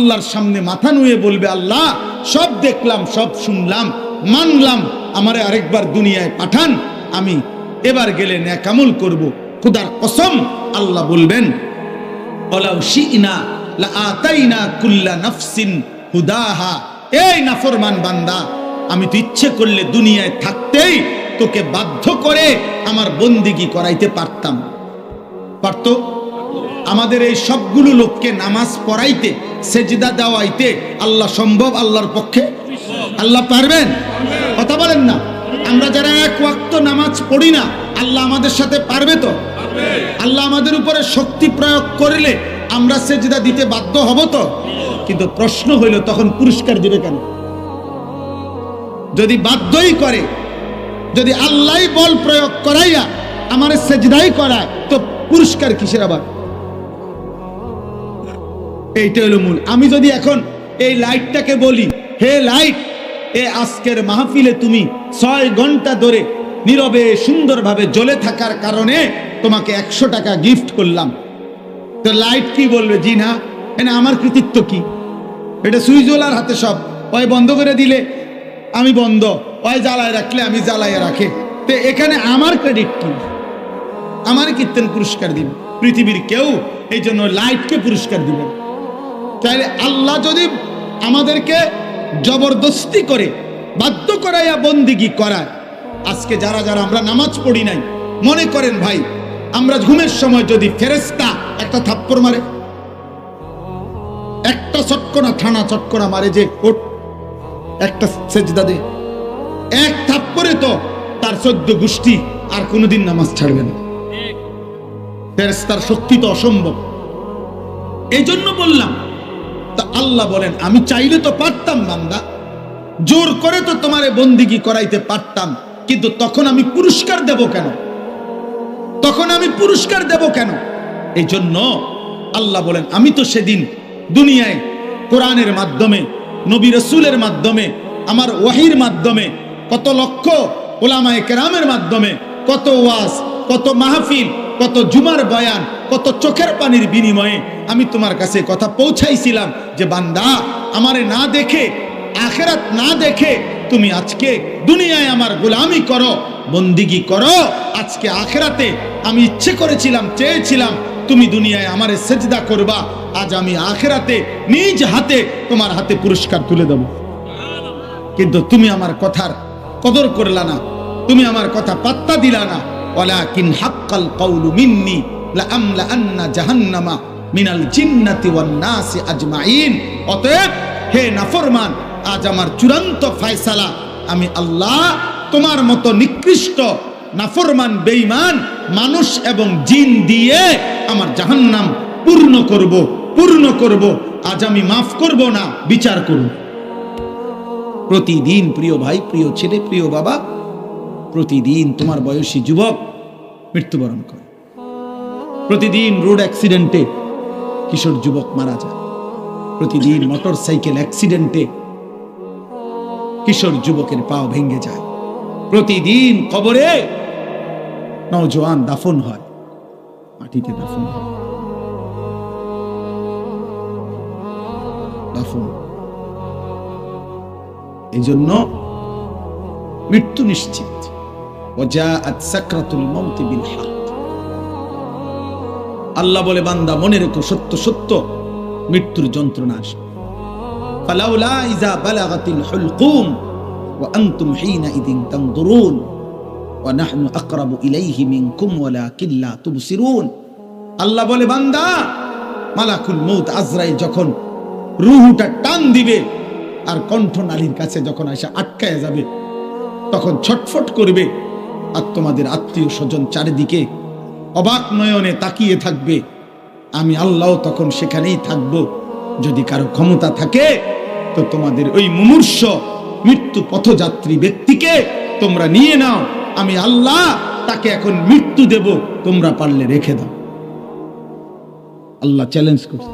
আল্লাহর সামনে মাথা নুয়ে বলবে, আল্লাহ, সব দেখলাম, সব শুনলাম, মানলাম, আমারে আরেকবার দুনিয়ায় পাঠান, আমি এবার গেলে ন্যাকামল করব। খুদার কসম আল্লাহ বলবেন বান্দা, আমি তো ইচ্ছে করলে দুনিয়ায় থাকতেই তোকে বাধ্য করে আমার বন্দিগি করাইতে পারতাম। পারত? আমাদের এই সবগুলো লোককে নামাজ পড়াইতে, সেজদা দেওয়াইতে আল্লাহ সম্ভব আল্লাহর পক্ষে? আল্লাহ পারবেন? কথা বলেন না। আমরা যারা এক ওয়াক্ত নামাজ পড়ি না, আল্লাহ আমাদের সাথে পারবে তো? আল্লাহ আমাদের উপরে শক্তি প্রয়োগ করলে আমরা সেজদা দিতে বাধ্য হব তো? কিন্তু প্রশ্ন হইল, তখন পুরস্কার দিবে কেন? যদি বাধ্যই করে, যদি আল্লাহ বল প্রয়োগ করাইয়া আমার সেজদাই করায়, তো পুরস্কার কিসের আবার? এইটা হলো মূল। আমি যদি এখন এই লাইটটাকে বলি, হে লাইট, এ আজকের মাহফিলে তুমি ছয় ঘণ্টা ধরে নীরবে সুন্দরভাবে জ্বলে থাকার কারণে তোমাকে একশো টাকা গিফট করলাম। তো লাইট কি বলবে? জি না। এনে আমার কৃতিত্ব কি? এটা সুইজওয়ালার হাতে সব। ওই বন্ধ করে দিলে আমি বন্ধ। ওই জ্বালায় রাখলে আমি জ্বালায় রাখে। তো এখানে আমার ক্রেডিট কি? আমার কীর্তন পুরস্কার দিবে। পৃথিবীর কেউ এই জন্য লাইটকে পুরস্কার দিবেন তাহলে আল্লাহ যদি আমাদেরকে জবরদস্তি করে, বাধ্য করাইয়া বন্দিগি করায়, আজকে যারা যারা আমরা নামাজ পড়ি নাই, মনে করেন ভাই, আমরা ঘুমের সময় যদি ফেরেস্তা একটা থাপ্পড় মারে, একটা চটকনা থানা চটকনা মারে যে ওট একটা সেজদা দে, এক থাপ্পড়ে তো তার চোদ্দ গোষ্ঠী আর কোনোদিন নামাজ ছাড়বে না। ফেরেস্তার শক্তি তো অসম্ভব। এই জন্য বললাম তা আল্লাহ বলেন, আমি চাইলে তো পারতাম বান্দা। জোর করে তো তোমারে বন্দিগি করাইতে পারতাম, কিন্তু তখন আমি পুরস্কার দেব কেন? তখন আমি পুরস্কার দেব কেন? এই জন্য আল্লাহ বলেন, আমি তো সেদিন দুনিয়ায় কোরআনের মাধ্যমে, নবী রসুলের মাধ্যমে, আমার ওয়াহির মাধ্যমে, কত লক্ষ ওলামায়ে কেরামের মাধ্যমে, কত ওয়াজ, কত মাহফিল কত জুমার বয়ান, কত চোখের পানির বিনিময়ে আমি তোমার কাছে কথা পৌঁছাইছিলাম যে, বান্দা, আমারে না দেখে, আখেরাত না দেখে তুমি আজকে দুনিয়ায় আমার গোলামি করো, বন্দিগি করো। আজকে আখেরাতে আমি ইচ্ছে করেছিলাম, চেয়েছিলাম তুমি দুনিয়ায় আমারে সেজদা করবা। আজ আমি আখেরাতে নিজ হাতে তোমার হাতে পুরস্কার তুলে দেব। কিন্তু তুমি আমার কথার কদর করলা না, তুমি আমার কথা পাত্তা দিলা না। অতএব, হে নাফরমান, আজ আমার চূড়ান্ত ফয়সালা, আমি আল্লাহ তোমার মতো নিকৃষ্ট, নাফরমান, বেঈমান মানুষ এবং জিন দিয়ে আমার জাহান্নাম পূর্ণ করব পূর্ণ করব। আজ আমি মাফ করব না, বিচার করব। প্রতিদিন প্রিয় ভাই, প্রিয় ছেলে, প্রিয় বাবা প্রতিদিন তোমার বয়সী যুবক মৃত্যুবরণ করে। প্রতিদিন রোড অ্যাক্সিডেন্টে কিশোর যুবক মারা যায়। প্রতিদিন মোটর সাইকেল অ্যাক্সিডেন্টে কিশোর যুবকের পাও ভেঙে যায়। প্রতিদিন কবরে নওজোয়ান দাফন হয়। মাটিতে দাফন হয়। দাফন। এই জন্য মৃত্যু নিশ্চিত। আল্লাহ বলে, বান্দা, মনে রেখো, সত্য সত্য, মৃত্যুর যন্ত্রণা আসবে। ফালাউলা ইজা আল্লাহ বলে, বান্দা, মালাকুল মউত আজরাইল যখন রুহুটা টান দিবে আর কণ্ঠনালীর কাছে যখন এসে আটকায় যাবে, তখন ছটফট করবে আর তোমাদের আত্মীয় স্বজন চারিদিকে অবাক নয়নে তাকিয়ে থাকবে। আমি আল্লাহ তখন সেখানেই থাকব। যদি কারও ক্ষমতা থাকে, তো তোমাদের ওই মুমূর্ষ মৃত্যু পথযাত্রী ব্যক্তিকে তোমরা নিয়ে নাও। আমি আল্লাহ তাকে এখন মৃত্যু দেব, তোমরা পারলে রেখে দাও। আল্লাহ চ্যালেঞ্জ করছে।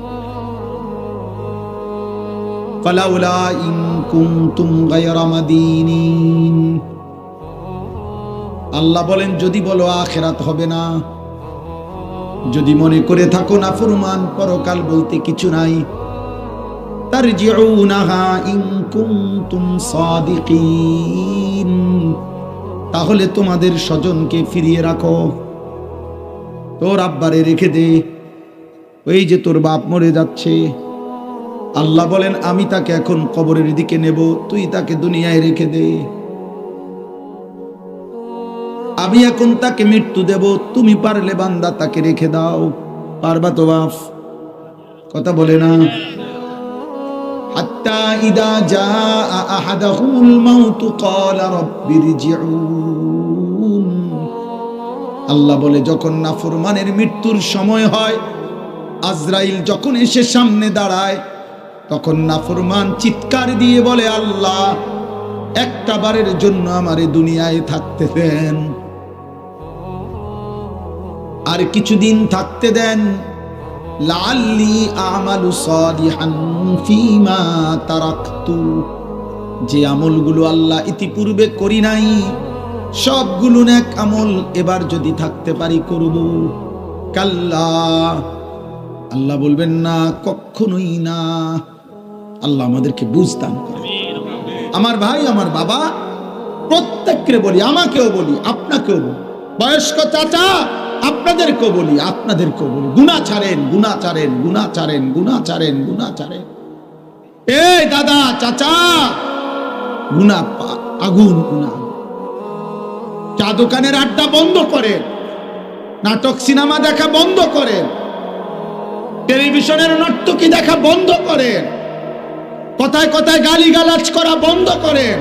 ফালাউলা ইন কুনতুম গায়রা মাদিনিন। আল্লাহ বলেন, যদি বলো আখেরাত হবে না, যদি মনে করে থাকো না ফুরমান, পরকাল বলতে কিছু নাই সাদিকিন। তাহলে তোমাদের স্বজনকে ফিরিয়ে রাখো। তোর আব্বারে রেখে দে, ওই যে তোর বাপ মরে যাচ্ছে। আল্লাহ বলেন, আমি তাকে এখন কবরের দিকে নেব, তুই তাকে দুনিয়ায় রেখে দে। আমি এখন তাকে মৃত্যু দেব, তুমি পারলে বান্দা তাকে রেখে দাও। পারবা তো বাপ? কথা বলে না? হাত্তা ইদা জা আহাদাহুল মাউত ক্বালা রাব্বিরজিউন আল্লাহ বলে, যখন নাফরমানের মৃত্যুর সময় হয়, আজরাইল যখন এসে সামনে দাঁড়ায়, তখন নাফরমান চিৎকার দিয়ে বলে, আল্লাহ, একটা বারের জন্য আমারে দুনিয়ায় থাকতে দেন। আর কিছুদিন থাকতে দেন লাল্লি আমালু সালিহান ফিমা তারাকতু। যে আমলগুলো আল্লাহ ইতিপূর্বে করি নাই, সবগুলো নেক আমল এবার যদি থাকতে পারি করব। কাল্লা, আল্লাহ বলবেন না কখনোই না। আল্লাহ আমাদেরকে বুঝতাম আমার ভাই, আমার বাবা, প্রত্যেককে বলি, আমাকেও বলি, আপনাকেও বলি। বয়স্ক চাচা আপনাদেরকেও বলি আপনাদেরকেও বলি গুণা ছাড়েন গুণা ছাড়েন গুণা ছাড়েন গুণা ছাড়েন গুণা ছাড়েন। এই দাদা, চাচা! গুণা আগুন গুণা চা দোকানের আড্ডা বন্ধ করেন। নাটক, সিনেমা দেখা বন্ধ করেন। টেলিভিশনের নর্তকী দেখা বন্ধ করেন। কথায় কথায় গালি গালাজ করা বন্ধ করেন।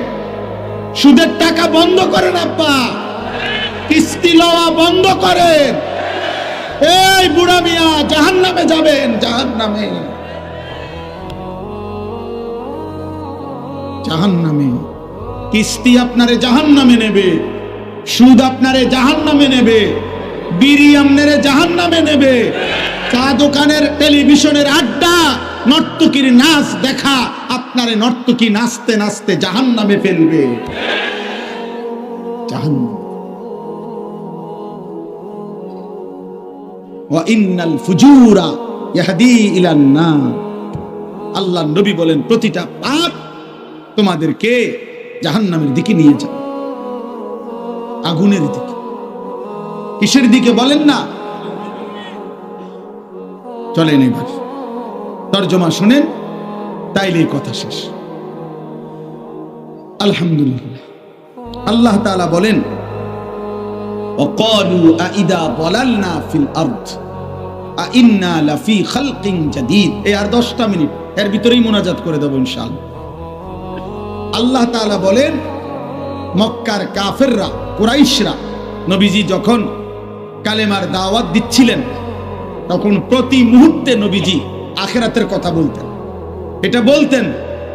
সুদের টাকা বন্ধ করেন, আব্বা। কিস্তি লওয়া বন্ধ করেন। এই বুড়া মিয়া জাহান নামে যাবেন জাহান নামে জাহান নামে কিস্তি আপনারে জাহান নামে নেবে, সুদ আপনারে জাহান নামে নেবে, বিড়ি আপনারে জাহান নামে নেবে, চা দোকানের টেলিভিশনের আড্ডা, নর্তকীর নাচ দেখা, আপনারে নর্তকী নাচতে নাচতে জাহান নামে ফেলবে। জাহান ইন্নাল ফুজুরা আল্লাহ নবী বলেন, প্রতিটা পাপ তোমাদেরকে জাহান্নামের দিকে নিয়ে যাবে। আগুনের দিকে। কিসের দিকে বলেন না? চলেন এবার। তর্জমা শুনেন, তাইলে কথা শেষ। আলহামদুলিল্লাহ। আল্লাহ তাআলা বলেন وقالوا أإذا ضللنا في الأرض أإنا لفي خلق جديد এই আর 10টা মিনিট এর ভিতরেই মোনাজাত করে দেব ইনশাআল্লাহ আল্লাহ তাআলা বলেন মক্কার কাফেররা কুরাইশরা নবীজি যখন কালেমার দাওয়াত দিচ্ছিলেন তখন প্রতি মুহূর্তে নবীজি আখেরাতের কথা বলতেন এটা বলতেন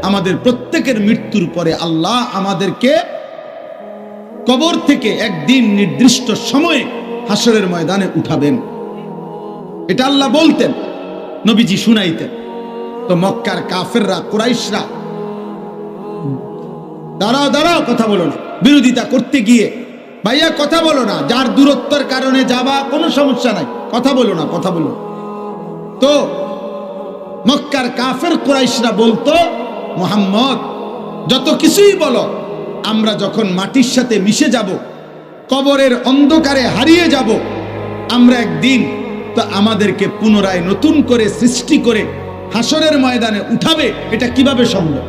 আমাদের প্রত্যেকের মৃত্যুর পরে আল্লাহ আমাদেরকে কবর থেকে একদিন নির্দিষ্ট সময়ে হাসরের ময়দানে উঠাবেন। এটা আল্লাহ বলতেন, নবীজি শুনাইতেন। তো মক্কার কাফেররা, কুরাইশরা, দাঁড়াও দাঁড়াও, কথা বলো না। বিরোধিতা করতে গিয়ে, ভাইয়া, কথা বলো না। যার দূরত্বের কারণে যাবা, কোনো সমস্যা নাই। কথা বলো না, কথা বলো। তো মক্কার কাফের কুরাইশরা বলতো, মোহাম্মদ, যত কিছুই বলো আমরা যখন মাটির সাথে মিশে যাব, কবরের অন্ধকারে হারিয়ে যাব, আমরা একদিন তো আমাদেরকে পুনরায় নতুন করে সৃষ্টি করে হাসরের ময়দানে উঠাবে, এটা কীভাবে সম্ভব?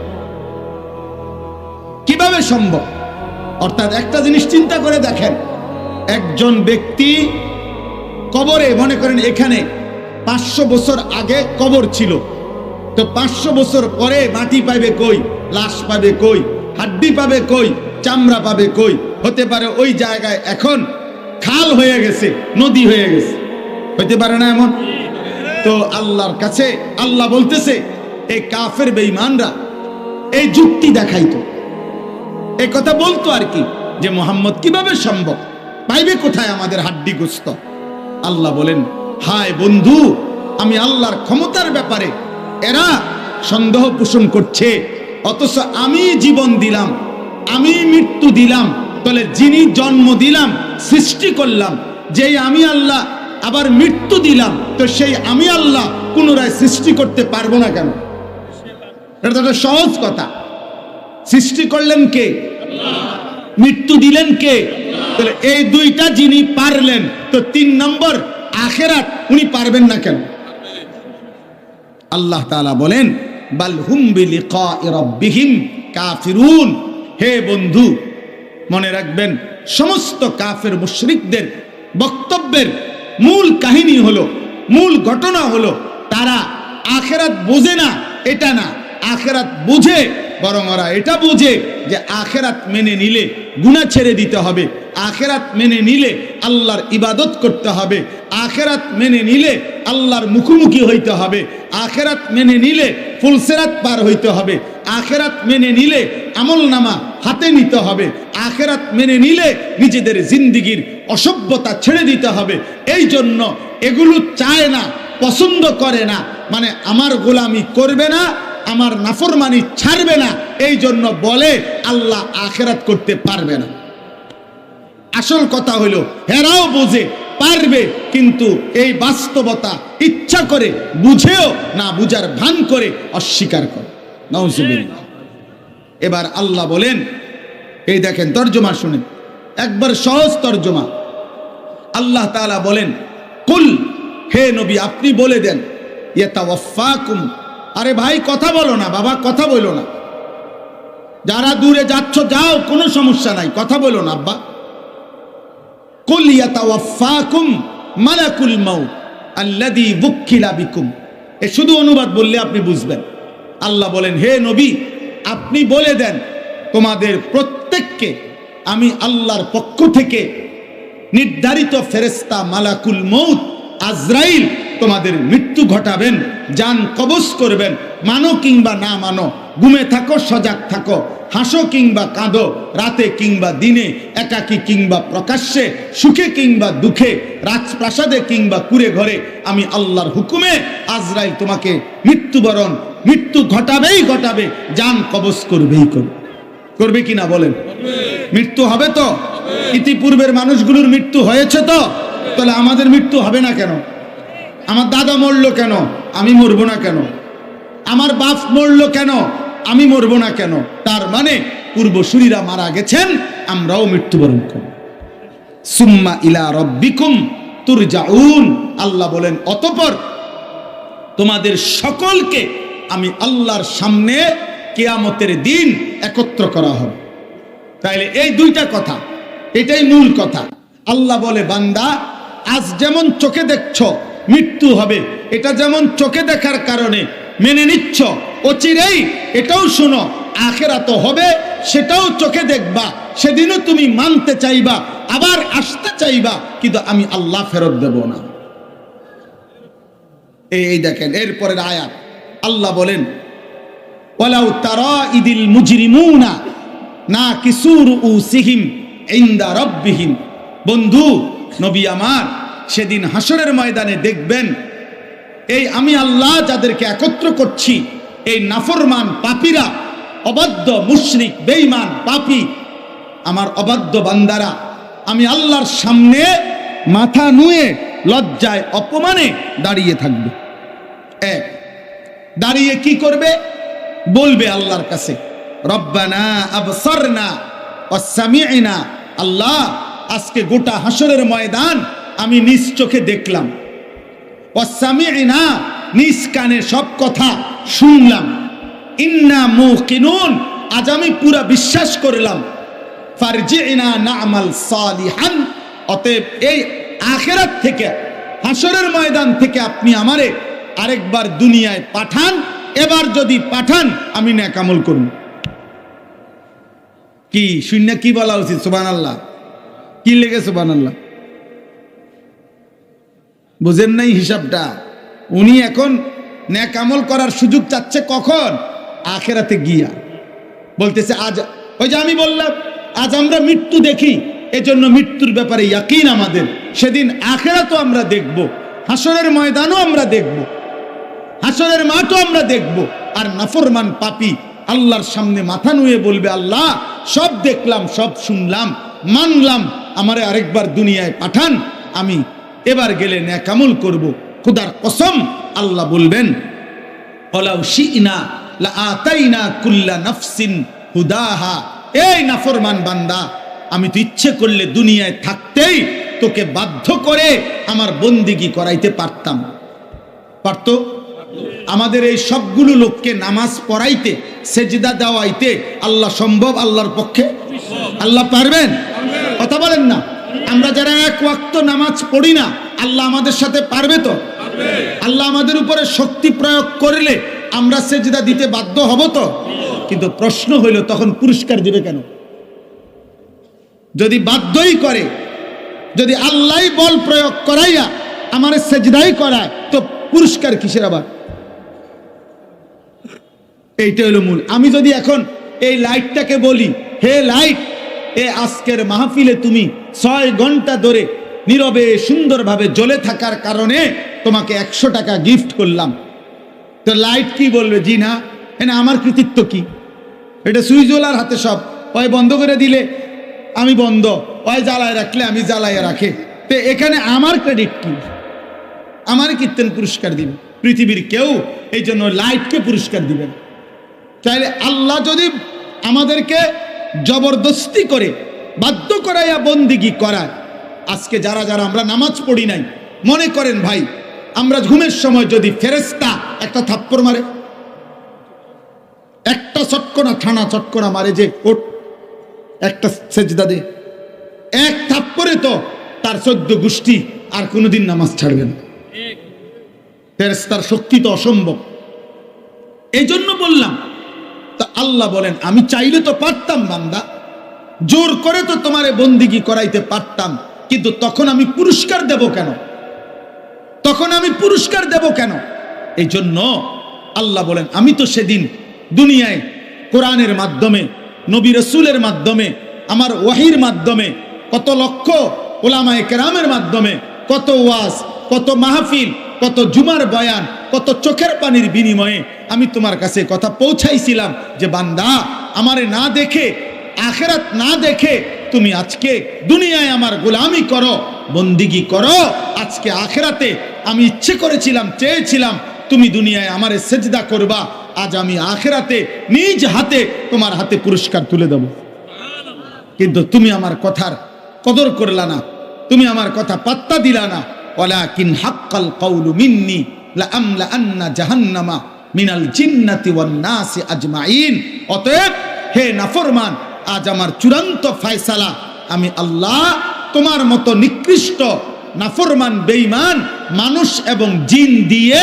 কীভাবে সম্ভব? অর্থাৎ একটা জিনিস চিন্তা করে দেখেন, একজন ব্যক্তি কবরে, মনে করেন এখানে পাঁচশো বছর আগে কবর ছিল, তো পাঁচশো বছর পরে মাটি পাবে কই? লাশ পাবে কই? হাড্ডি পাবে কই, চামড়া পাবে কই? হতে পারে ওই জায়গায় এখন খাল হয়ে গেছে, নদী হয়ে গেছে। হতে পারে না এমন? তো আল্লাহর কাছে আল্লাহ বলতেছে এই কাফের বেঈমানরা, এই যুক্তি দেখাইতো। এই কথা বলতো আর কি, যে মোহাম্মদ কীভাবে সম্ভব? পাইবে কোথায় আমাদের হাড্ডি গোস্ত? আল্লাহ বলেন, হায় বন্ধু, আমি আল্লাহর ক্ষমতার ব্যাপারে এরা সন্দেহ পোষণ করছে। অথচ আমি জীবন দিলাম, আমি মৃত্যু দিলাম, তাহলে যিনি জন্ম দিলাম, সৃষ্টি করলাম, যেই আমি আল্লাহ আবার মৃত্যু দিলাম, তো সেই আমি আল্লাহ পুনরায় সৃষ্টি করতে পারব না কেন? এটা তো একটা সহজ কথা। সৃষ্টি করলেন কে? মৃত্যু দিলেন কে? তাহলে এই দুইটা যিনি পারলেন, তো তিন নম্বর আখেরাত উনি পারবেন না কেন? আল্লাহ তাআলা বলেন বাল হুম বিলিকাই রাব্বিহিম কাফিরুন। হে বন্ধু, মনে রাখবেন, সমস্ত কাফের মুশরিকদের বক্তব্যের মূল কাহিনী হলো, মূল ঘটনা হলো, তারা আখেরাত বোঝে না, এটা না। আখেরাত বুঝে, বরং ওরা এটা বুঝে যে আখেরাত মেনে নিলে গুনাহ ছেড়ে দিতে হবে। আখেরাত মেনে নিলে আল্লাহর ইবাদত করতে হবে। আখেরাত মেনে নিলে আল্লাহর মুখোমুখি হইতে হবে। আখেরাত মেনে নিলে ফুলসেরাত পার হইতে হবে। আখেরাত মেনে নিলে আমল নামা হাতে নিতে হবে। আখেরাত মেনে নিলে নিজেদের জিন্দিগির অসভ্যতা ছেড়ে দিতে হবে। এই জন্য এগুলো চায় না, পছন্দ করে না। মানে আমার গোলামি করবে না, আমার নাফরমানি ছাড়বে না। এই জন্য বলে, আল্লাহ আখেরাত করতে পারবে না। আসল কথা হলো, হেরাও বোঝে পারবে, কিন্তু এই বাস্তবতা ইচ্ছা করে বুঝেও না বুঝার ভান করে অস্বীকার করে। এবার আল্লাহ বলেন, এই দেখেন তর্জমা শুনেন, একবার সহজ তর্জমা। আল্লাহ তাআলা বলেন, কুল, হে নবী, আপনি বলে দেন আরে ভাই, কথা বলো না, বাবা, কথা বলো না। যারা দূরে যাচ্ছ, যাও, কোনো সমস্যা নাই, কথা বলো না, আব্বা। কুল ইয়াতাওয়াফাকুম মালাকুল মাউত আল্লাযী বুক্কিলা বিকুম। এ শুধু অনুবাদ বললে আপনি বুঝবেন। আল্লাহ বলেন, হে নবী, আপনি বলে দেন, তোমাদের প্রত্যেককে আমি আল্লাহর পক্ষ থেকে নির্ধারিত ফেরেস্তা মালাকুল মৌত আজরাইল তোমাদের মৃত্যু ঘটাবেন, যান কবজ করবেন। মানো কিংবা না মানো, ঘুমে থাকো, সজাগ থাকো। হাসো কিংবা কাঁদো, রাতে কিংবা দিনে, একাকী কিংবা প্রকাশ্যে, সুখে কিংবা দুঃখে, রাজপ্রাসাদে কিংবা কুড়ে ঘরে। আমি আল্লাহর হুকুমে আজরাইল তোমাকে মৃত্যুবরণ, মৃত্যু ঘটাবেই ঘটাবে, যান কবজ করবেই করবে। করবে কিনা বলেন? মৃত্যু হবে তো? ইতিপূর্বের মানুষগুলোর মৃত্যু হয়েছে তো? তাহলে আমাদের মৃত্যু হবে না কেন? আমার দাদা মরলো কেন? আমি মরবো না কেন? আমার বাপ মরলো কেন? আমি মরবো না কেন? তার মানে পূর্বসূরীরা মারা গেছেন, আমরাও মৃত্যুবরণ করব। সুম্মা ইলা রব্বিকুম তুরজাউন। আল্লাহ বলেন, অতপর তোমাদের সকলকে আমি আল্লাহর সামনে কেয়ামতের দিন একত্র করা হবে। তাইলে এই দুইটা কথা, এটাই মূল কথা। আল্লাহ বলে, বান্দা, আজ যেমন চোখে দেখছ মৃত্যু হবে। এটা যেমন চোখে দেখার কারণে মেনে নিচ্ছ অচিরেই এটাও শোনো আখেরা তো হবে, সেটাও চোখে দেখবা, সেদিনও তুমি মানতে চাইবা, আবার আসতে চাইবা, কিন্তু আমি আল্লাহ ফেরত দেব না। এই দেখেন, এরপরের আয়াত, আল্লাহ বলেন, ওয়ালাউ তারা ইদিল মুজরিমুনা না কিসুর উ সিহিম ইন্দা রব্বিহিম। বন্ধু, নবী আমার সেদিন হাসরের ময়দানে দেখবেন, এই আমি আল্লাহ যাদেরকে একত্র করছি, এই নাফরমান পাপীরা, অবাধ্য মুশরিক, বেঈমান পাপী, আমার অবাধ্য বান্দারা, আমি আল্লাহর সামনে মাথা নুয়ে, লজ্জায় অপমানে দাঁড়িয়ে থাকবে। এক, দাঁড়িয়ে কি করবে? বলবে আল্লাহর কাছে, রব্বানা আল্লাহ, আজকে গোটা হাসরের ময়দান আমি নিজ চোখে দেখলাম। ওয়াসামি'না নিজ কানে সব কথা শুনলাম। ইন্না মুকিনুন আজ আমি পুরা বিশ্বাস করলাম। ফারজি'না না'মাল সালিহান, অতএব এই আখেরাত থেকে হাসরের ময়দান থেকে আপনি আমারে আরেকবার দুনিয়ায় পাঠান, এবার যদি পাঠান, আমি ন্যাকামল করুন। কি, শূন্য কি বলা উচিত? সুবান আল্লাহ কি লেগে সুবান আল্লাহ বুঝেন নাই হিসাবটা? উনি এখন ন্যাকামল করার সুযোগ চাচ্ছে কখন? আখেরাতে গিয়া। বলতেছে, আজ ওই যে আমি বললাম, আজ আমরা মৃত্যু দেখি, এজন্য মৃত্যুর ব্যাপারে ইয়াকিন আমাদের। সেদিন আখেরা তো আমরা দেখব, হাসরের ময়দানও আমরা দেখব, হাসরের মাঠও আমরা দেখব। আর নাফরমান পাপি আল্লাহর সামনে মাথা নুয়ে বলবে, আল্লাহ, সব দেখলাম, সব শুনলাম, মানলাম, আমারে আরেকবার দুনিয়ায় পাঠান, আমি এবার গেলে ন্যাকামল করব। খুদার কসম আল্লাহ বলবেন অলাউ শিনা আতাইনা কুল্লা নাফসিন হুদাহা। এই নাফরমান বান্দা, আমি তো ইচ্ছে করলে দুনিয়ায় থাকতেই তোকে বাধ্য করে আমার বন্দিগি করাইতে পারতাম। পারতো? আমাদের এই সবগুলো লোককে নামাজ পড়াইতে, সেজদা দেওয়াইতে আল্লাহ সম্ভব আল্লাহর পক্ষে? আল্লাহ পারবেন? কথা বলেন না। আমরা যারা এক ওয়াক্ত নামাজ পড়ি না, আল্লাহ আমাদের সাথে পারবে তো? আল্লাহ আমাদের উপরে শক্তি প্রয়োগ করলে আমরা সেজদা দিতে বাধ্য হব তো? কিন্তু প্রশ্ন হইল, তখন পুরস্কার দিবে কেন? যদি বাধ্যই করে, যদি আল্লাহ বল প্রয়োগ করাইয়া আমার সেজদাই করায়, তো পুরস্কার কিসের আবার? এইটা হলো মূল। আমি যদি এখন এই লাইটটাকে বলি, হে লাইট এ আজকের মাহফিলে তুমি ছয় ঘণ্টা ধরে নীরবে সুন্দরভাবে জ্বলে থাকার কারণে তোমাকে একশো টাকা গিফট করলাম। তো লাইট কি বলবে? জি না। এনে আমার কৃতিত্ব কি? এটা সুইজওয়ালার হাতে সব। ওই বন্ধ করে দিলে আমি বন্ধ। ওই জ্বালায় রাখলে আমি জ্বালায় রাখে। তো এখানে আমার ক্রেডিট কি? আমার কীর্তন পুরস্কার দিবে। পৃথিবীর কেউ এই জন্য লাইটকে পুরস্কার দিবেন চাইলে আল্লাহ যদি আমাদেরকে জবরদস্তি করে, বাধ্য করাইয়া বন্দিগি করায়। আজকে যারা যারা আমরা নামাজ পড়ি নাই, মনে করেন ভাই, আমরা ঘুমের সময় যদি ফেরেস্তা একটা থাপ্পড় মারে, একটা চটকনা ঠানা চটকনা মারে যে ওট একটা সেজদা দে। এক থাপ্পরে তো তার চোদ্দ গোষ্ঠী আর কোনোদিন নামাজ ছাড়বে না। ফেরেস্তার শক্তি তো অসম্ভব। এই জন্য বললাম আল্লাহ বলেন, আমি চাইলে তো পারতাম বান্দা, জোর করে তো তোমারে বন্দিগি করাইতে পারতাম, কিন্তু তখন আমি পুরস্কার দেব কেন? তখন আমি পুরস্কার দেব কেন? এই জন্য আল্লাহ বলেন, আমি তো সেদিন দুনিয়ায় কোরআনের মাধ্যমে, নবী রসুলের মাধ্যমে, আমার ওয়াহির মাধ্যমে, কত লক্ষ ওলামায় কেরামের মাধ্যমে, কত ওয়াজ, কত মাহফিল কত জুমার বয়ান, কত চোখের পানির বিনিময়ে আমি তোমার কাছে কথা পৌঁছাইছিলাম যে, বান্দা, আমারে না দেখে, আখেরাত না দেখে তুমি আজকে দুনিয়ায় আমার গোলামি করো, বন্দিগি করো। আজকে আখেরাতে আমি ইচ্ছে করেছিলাম, চেয়েছিলাম তুমি দুনিয়ায় আমারে সেজদা করবা। আজ আমি আখেরাতে নিজ হাতে তোমার হাতে পুরস্কার তুলে দেব। কিন্তু তুমি আমার কথার কদর করলা না, তুমি আমার কথা পাত্তা দিলা না। ওয়ালাকিন হাক্কাল মিন্নি আন্না জাহান্নামা মিনাল জিন্নাতি ওয়ান নাসি আজমাইন অতএব, হে নাফরমান, আজ আমার চূড়ান্ত আমি আল্লাহ তোমার মতো নিকৃষ্ট, নাফরমান মানুষ এবং জিন দিয়ে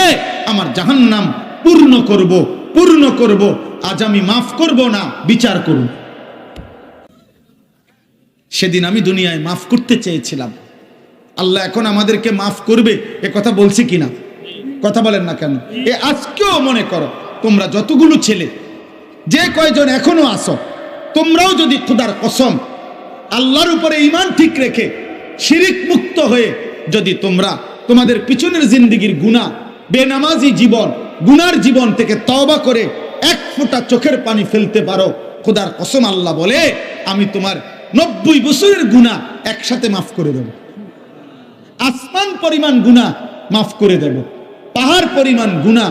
আমার জাহান্নাম পূর্ণ করব পূর্ণ করব। আজ আমি মাফ করব না, বিচার করব। সেদিন আমি দুনিয়ায় মাফ করতে চেয়েছিলাম। আল্লাহ এখন আমাদেরকে মাফ করবে, এ কথা বলছি কিনা? কথা বলেন না কেন? এ আজকেও মনে করো, তোমরা যতগুলো ছেলে, যে কয়জন এখনও আসো তোমরাও যদি খুদার কসম, আল্লাহর উপরে ইমান ঠিক রেখে শিরিক মুক্ত হয়ে যদি তোমরা তোমাদের পিছনের জিন্দিগির গুণা বেনামাজি জীবন, গুনার জীবন থেকে তওবা করে এক ফোঁটা চোখের পানি ফেলতে পারো, খুদার কসম আল্লাহ বলে, আমি তোমার নব্বই বছরের গুণা একসাথে মাফ করে দেব। আসমান পরিমাণ গুণা মাফ করে দেব। পাহাড় পরিমাণ গুণা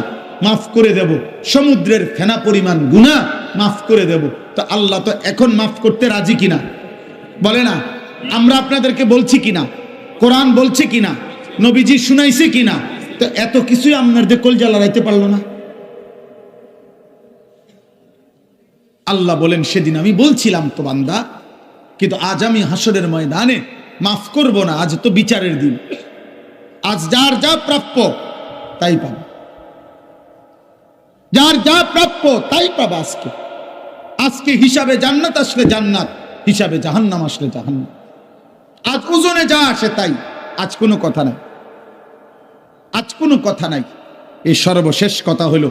মাফ করে দেব। সমুদ্রের ফেনা পরিমাণ গুণা মাফ করে দেব। তো আল্লাহ তো এখন মাফ করতে রাজি কিনা? বলে না, আমরা আপনাদেরকে বলছি কিনা? কোরআন বলছে কিনা? নবীজি শুনাইছে কিনা? তো এত কিছুই আপনাদের কলজা লড়াইতে পারল না। আল্লাহ বলেন, সেদিন আমি বলছিলাম তো বান্দা, কিন্তু আজ আমি হাসরের ময়দানে মাফ করব না, আজ তো বিচারের দিন। আজ যার যা প্রাপ্য, তাই পাব। যার যা প্রাপ্য, তাই পাব আজকে। আজকে হিসাবে জান্নাত আসলে জান্নাত, হিসাবে জাহান্নাম আসলে জাহান্নাম। আজ ওজনে যা আসে তাই, আজ কোনো কথা নাই। আজ কোনো কথা নাই। এই সর্বশেষ কথা হলো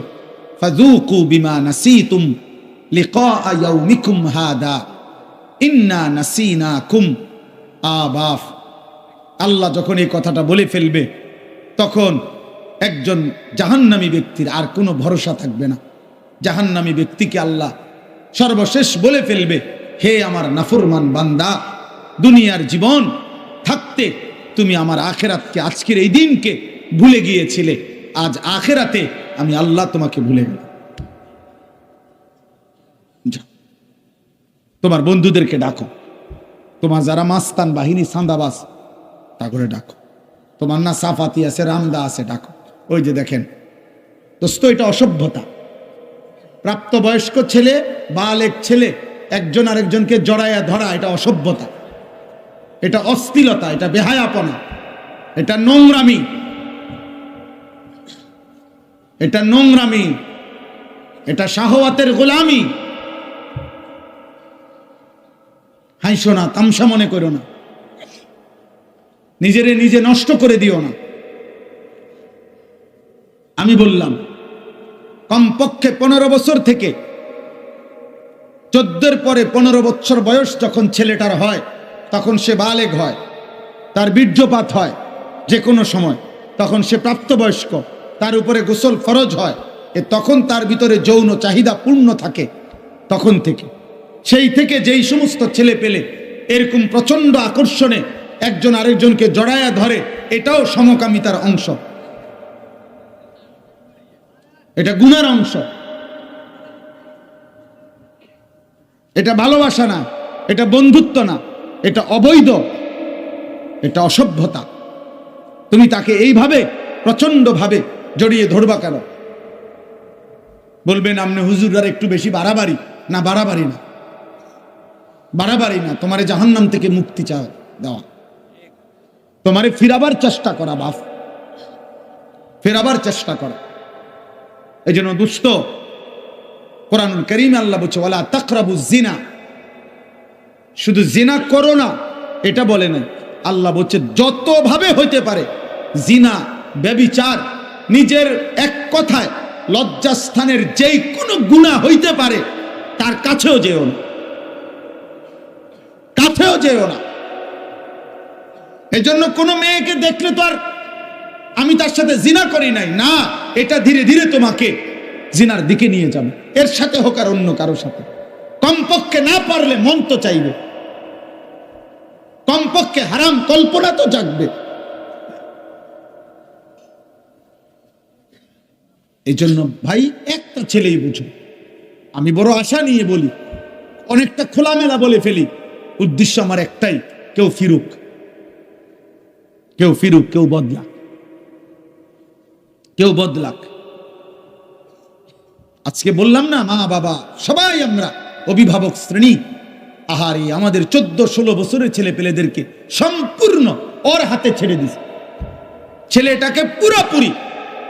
ফাজুকু বিমা নাসিতুম লিকা ইয়াউমিকুম হাদা, ইন্না নাসিনাকুম আবাফ। আল্লাহ যখন এই কথাটা বলে ফেলবে, তখন একজন জাহান্নামী ব্যক্তির আর কোনো ভরসা থাকবে না। জাহান্নামী ব্যক্তিকে আল্লাহ সর্বশেষ বলে ফেলবে, হে আমার নাফরমান বান্দা, দুনিয়ার জীবন থাকতে তুমি আমার আখেরাতকে আজকের এই দিনকে ভুলে গিয়েছিলে। আজ আখেরাতে আমি আল্লাহ তোমাকে ভুলে গেলাম। তোমার বন্ধুদেরকে ডাকো। তোমার যারা মাস্তান বাহিনী সান্দাবাস তা করে ডাকো। তোমার না সাফাতি আছে, রামদা আছে, ডাকো। ওই যে দেখেন, দোস্ত, এটা অসভ্যতা। প্রাপ্তবয়স্ক ছেলে, বালেক ছেলে, একজন আরেকজনকে জড়াইয়া ধরা, এটা অসভ্যতা। এটা অস্থিলতা, এটা বেহায়াপনা। এটা নোংরামি। এটা নোংরামি। এটা শাহওয়াতের গোলামি। হাইসো না, তামসা মনে করো না। নিজেরে নিজে নষ্ট করে দিও না। আমি বললাম, কমপক্ষে পনেরো বছর থেকে চোদ্দের পরে পনেরো বছর বয়স যখন ছেলেটার হয়, তখন সে বালেগ হয়, তার বীর্যপাত হয় যে কোনো সময়। তখন সে প্রাপ্তবয়স্ক, তার উপরে গোসল ফরজ হয়, এ তখন তার ভিতরে যৌন চাহিদা পূর্ণ থাকে তখন থেকে। সেই থেকে যেই সমস্ত ছেলে পেলে এরকম প্রচণ্ড আকর্ষণে একজন আরেকজনকে জড়ায়া ধরে, এটাও সমকামিতার অংশ। এটা গুণের অংশ। এটা ভালোবাসা না, এটা বন্ধুত্ব না, এটা অবৈধ, এটা অসভ্যতা। তুমি তাকে এইভাবে প্রচন্ডভাবে জড়িয়ে ধরবা কেন? বলবেন আপনি হুজুরার একটু বেশি বাড়াবাড়ি, না বাড়াবাড়ি না। বাড়াবাড়ি না, তোমারে জাহান্নাম থেকে মুক্তি চা দেওয়া। তোমারে ফিরাবার চেষ্টা করা, বাপ। ফেরাবার চেষ্টা করা। এই জন্য দুষ্ট কোরআনুল করিম আল্লাহ বলছে ওলা তাকরাবু জিনা শুধু জিনা করো না, এটা বলে নাই। আল্লাহ বলছে, যতভাবে হইতে পারে জিনা ব্যবিচার, নিজের এক কথায় লজ্জাস্থানের যেই কোনো গুণা হইতে পারে, তার কাছেও যেও না। কাছেও যেও না। এজন্য কোনো মেয়েকে দেখলে তো আর আমি তার সাথে জিনা করি নাই। না, এটা ধীরে ধীরে তোমাকে জিনার দিকে নিয়ে যাবে। এর সাথে হোক আর অন্য কারোর সাথে। কমপক্ষে না পারলে মন তো চাইবে। কমপক্ষে হারাম কল্পনা তো জাগবে। এই জন্য ভাই, একটা ছেলেই বুঝো। আমি বড় আশা নিয়ে বলি, অনেকটা খোলামেলা বলে ফেলি। উদ্দেশ্য আমার একটাই, কেউ ফিরুক। কেউ ফিরুক, কেউ বদলাক। কেউ বদলাক। আজকে বললাম না, মা, বাবা, সবাই আমরা অভিভাবক শ্রেণি। আহারে, আমাদের চোদ্দ ষোলো বছরের ছেলে পেলেদেরকে সম্পূর্ণ ওর হাতে ছেড়ে দিছে। ছেলেটাকে পুরোপুরি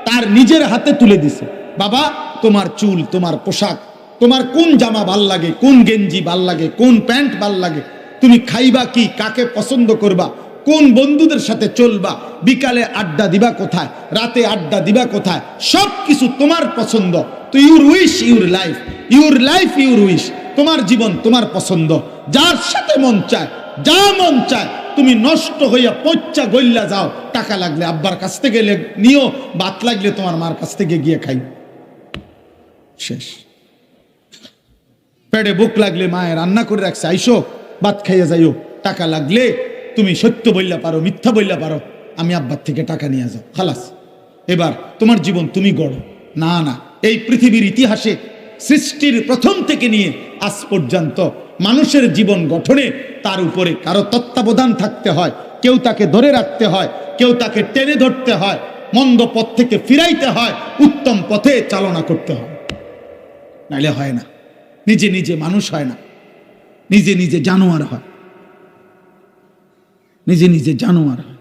তার নিজের হাতে তুলে দিছে। বাবা, তোমার চুল, তোমার পোশাক, তোমার কোন জামা ভালো লাগে, কোন গেঞ্জি ভালো লাগে, কোন প্যান্ট ভালো লাগে তুমি খাইবা কি, কাকে পছন্দ করবা, কোন বন্ধুদের সাথে চলবা, বিকালে আড্ডা দিবা কোথায়, রাতে আড্ডা দিবা কোথায় সব কিছু তোমার পছন্দ। তো your wish, your life your life, your wish, তোমার জীবন তোমার পছন্দ। যার সাথে মন চায়, যা মন চায়, তুমি নষ্ট হইয়া পচ্চা গইল্লা যাও। টাকা লাগলে আব্বার কাছ থেকে নিও, বাত লাগলে তোমার মার কাছ থেকে গিয়ে খাই। শেষ। পেটে বুক লাগলে মায়ের রান্না করে রাখছে, আইসো। ভাত খাইয়া যাইও। টাকা লাগলে তুমি সত্য বললা পারো, মিথ্যা বললা পারো। আমি আব্বার থেকে টাকা নিয়ে যাও। খালাস, এবার তোমার জীবন তুমি গড়ো। না না, এই পৃথিবীর ইতিহাসে সৃষ্টির প্রথম থেকে নিয়ে আজ পর্যন্ত মানুষের জীবন গঠনে তার উপরে কারও তত্ত্বাবধান থাকতে হয়, কেউ তাকে ধরে রাখতে হয়, কেউ তাকে টেনে ধরতে হয়, মন্দ পথ থেকে ফিরাইতে হয়, উত্তম পথে চালনা করতে হয়। নাইলে হয় না। নিজে নিজে মানুষ হয় না। নিজে নিজে জানোয়ার হয়। নিজে নিজে জানোয়ার হয়।